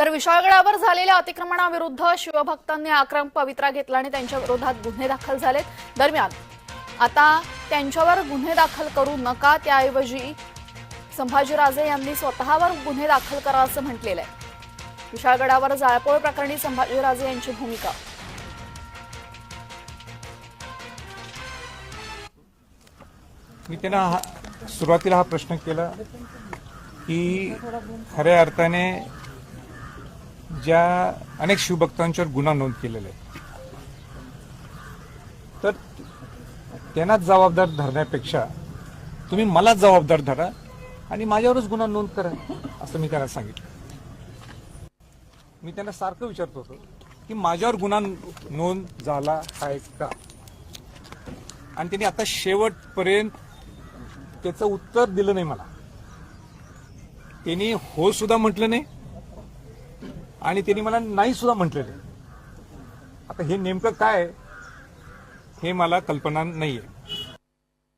तर विशाळगडावर झालेल्या अतिक्रमणाविरुद्ध शिवभक्तांनी आक्रम पवित्रा घेतला आणि त्यांच्या विरोधात गुन्हे दाखल झालेत. दरम्यान आता त्यांच्यावर गुन्हे दाखल करू नका त्याऐवजी संभाजीराजे यांनी स्वतःवर गुन्हे दाखल करा असं म्हटलेलं आहे. विशाळगडावर जाळपोळ प्रकरणी संभाजीराजे यांची भूमिका. मी त्यांना हा सुरुवातीला हा प्रश्न केला की खऱ्या अर्थाने ज्या अनेक शिवभक्तांच्यावर गुन्हा नोंद केलेला आहे तर त्यांनाच जबाबदार धरण्यापेक्षा तुम्ही मलाच जबाबदार धरा आणि माझ्यावरच गुन्हा नोंद करा असं मी त्यांना सांगितलं. मी त्यांना सारखं विचारत होतो की माझ्यावर गुन्हा नोंद झाला आहे का? आणि त्यांनी आता शेवटपर्यंत त्याचं उत्तर दिलं नाही मला. त्यांनी हो सुद्धा म्हटलं नाही. आणि त्यांनी मला नाही सुद्धा म्हटलेलं. आता हे नेमकं काय आहे, हे मला कल्पना नाही आहे